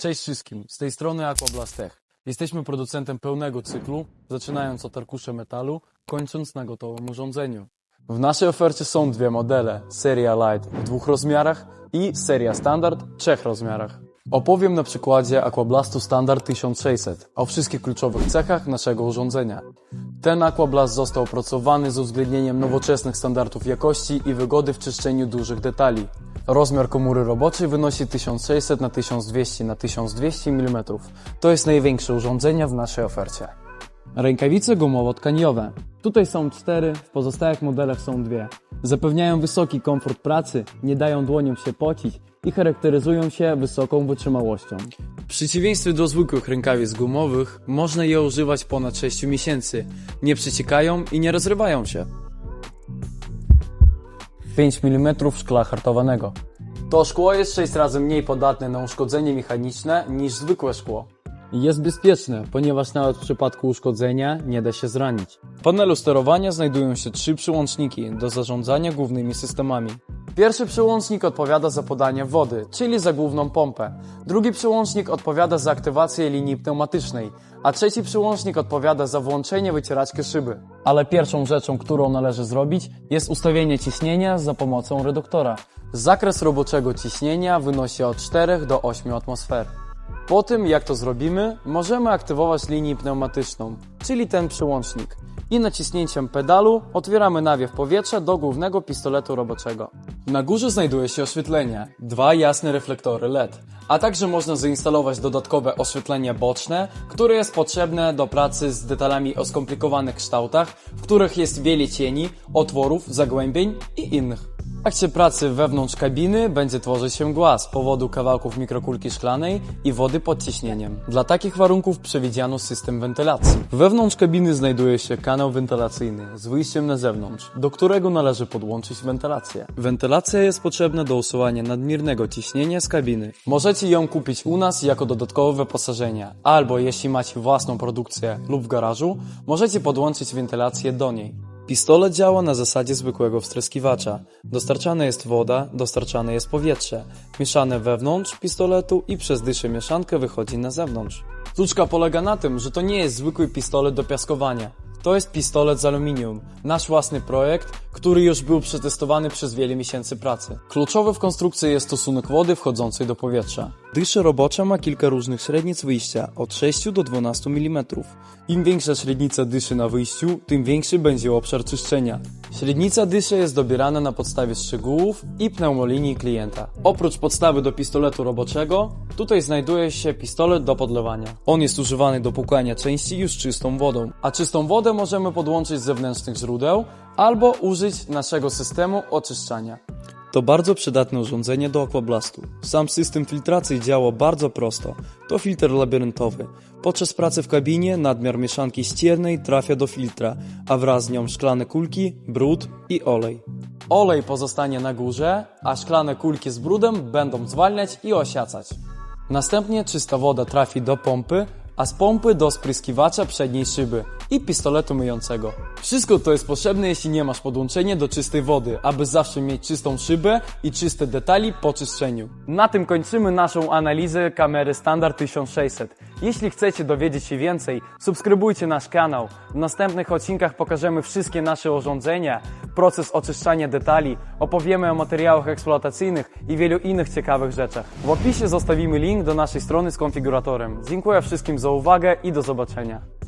Cześć wszystkim, z tej strony Aquablast Tech. Jesteśmy producentem pełnego cyklu, zaczynając od arkusza metalu, kończąc na gotowym urządzeniu. W naszej ofercie są dwie modele, seria Light w dwóch rozmiarach i seria Standard w trzech rozmiarach. Opowiem na przykładzie Aquablastu Standard 1600 o wszystkich kluczowych cechach naszego urządzenia. Ten Aquablast został opracowany z uwzględnieniem nowoczesnych standardów jakości i wygody w czyszczeniu dużych detali. Rozmiar komóry roboczej wynosi 1600 na 1200 na 1200 mm. To jest największe urządzenie w naszej ofercie. Rękawice gumowo-tkaniowe. Tutaj są cztery, w pozostałych modelach są dwie. Zapewniają wysoki komfort pracy, nie dają dłoniom się pocić i charakteryzują się wysoką wytrzymałością. W przeciwieństwie do zwykłych rękawic gumowych, można je używać ponad 6 miesięcy. Nie przeciekają i nie rozrywają się. 5 mm szkla hartowanego. To szkło jest 6 razy mniej podatne na uszkodzenie mechaniczne niż zwykłe szkło. Jest bezpieczne, ponieważ nawet w przypadku uszkodzenia nie da się zranić. W panelu sterowania znajdują się trzy przyłączniki do zarządzania głównymi systemami. Pierwszy przyłącznik odpowiada za podanie wody, czyli za główną pompę. Drugi przyłącznik odpowiada za aktywację linii pneumatycznej, a trzeci przyłącznik odpowiada za włączenie wycieraczki szyby. Ale pierwszą rzeczą, którą należy zrobić, jest ustawienie ciśnienia za pomocą reduktora. Zakres roboczego ciśnienia wynosi od 4 do 8 atmosfer. Po tym, jak to zrobimy, możemy aktywować linię pneumatyczną, czyli ten przyłącznik. I naciśnięciem pedalu otwieramy nawiew powietrza do głównego pistoletu roboczego. Na górze znajduje się oświetlenie, dwa jasne reflektory LED, a także można zainstalować dodatkowe oświetlenie boczne, które jest potrzebne do pracy z detalami o skomplikowanych kształtach, w których jest wiele cieni, otworów, zagłębień i innych. W trakcie pracy wewnątrz kabiny będzie tworzyć się głaz z powodu kawałków mikrokulki szklanej i wody pod ciśnieniem. Dla takich warunków przewidziano system wentylacji. Wewnątrz kabiny znajduje się kanał wentylacyjny z wyjściem na zewnątrz, do którego należy podłączyć wentylację. Wentylacja jest potrzebna do usuwania nadmiernego ciśnienia z kabiny. Możecie ją kupić u nas jako dodatkowe wyposażenie, albo jeśli macie własną produkcję lub w garażu, możecie podłączyć wentylację do niej. Pistolet działa na zasadzie zwykłego wstryskiwacza. Dostarczana jest woda, dostarczane jest powietrze, mieszane wewnątrz pistoletu i przez dyszę mieszankę wychodzi na zewnątrz. Sztuczka polega na tym, że to nie jest zwykły pistolet do piaskowania. To jest pistolet z aluminium, nasz własny projekt, który już był przetestowany przez wiele miesięcy pracy. Kluczowy w konstrukcji jest stosunek wody wchodzącej do powietrza. Dysza robocza ma kilka różnych średnic wyjścia, od 6 do 12 mm. Im większa średnica dyszy na wyjściu, tym większy będzie obszar czyszczenia. Średnica dyszy jest dobierana na podstawie szczegółów i pneumolinii klienta. Oprócz podstawy do pistoletu roboczego, tutaj znajduje się pistolet do podlewania. On jest używany do płukania części już czystą wodą, a czystą wodę możemy podłączyć z zewnętrznych źródeł albo użyć naszego systemu oczyszczania. To bardzo przydatne urządzenie do aquablastu. Sam system filtracji działa bardzo prosto. To filtr labiryntowy. Podczas pracy w kabinie nadmiar mieszanki ściernej trafia do filtra, a wraz z nią szklane kulki, brud i olej. Olej pozostanie na górze, a szklane kulki z brudem będą zwalniać i osiacać. Następnie czysta woda trafi do pompy, a z pompy do spryskiwacza przedniej szyby i pistoletu myjącego. Wszystko to jest potrzebne, jeśli nie masz podłączenia do czystej wody, aby zawsze mieć czystą szybę i czyste detali po czyszczeniu. Na tym kończymy naszą analizę kamery Standard 1600. Jeśli chcecie dowiedzieć się więcej, subskrybujcie nasz kanał. W następnych odcinkach pokażemy wszystkie nasze urządzenia, proces oczyszczania detali, opowiemy o materiałach eksploatacyjnych i wielu innych ciekawych rzeczach. W opisie zostawimy link do naszej strony z konfiguratorem. Dziękuję wszystkim za uwagę i do zobaczenia.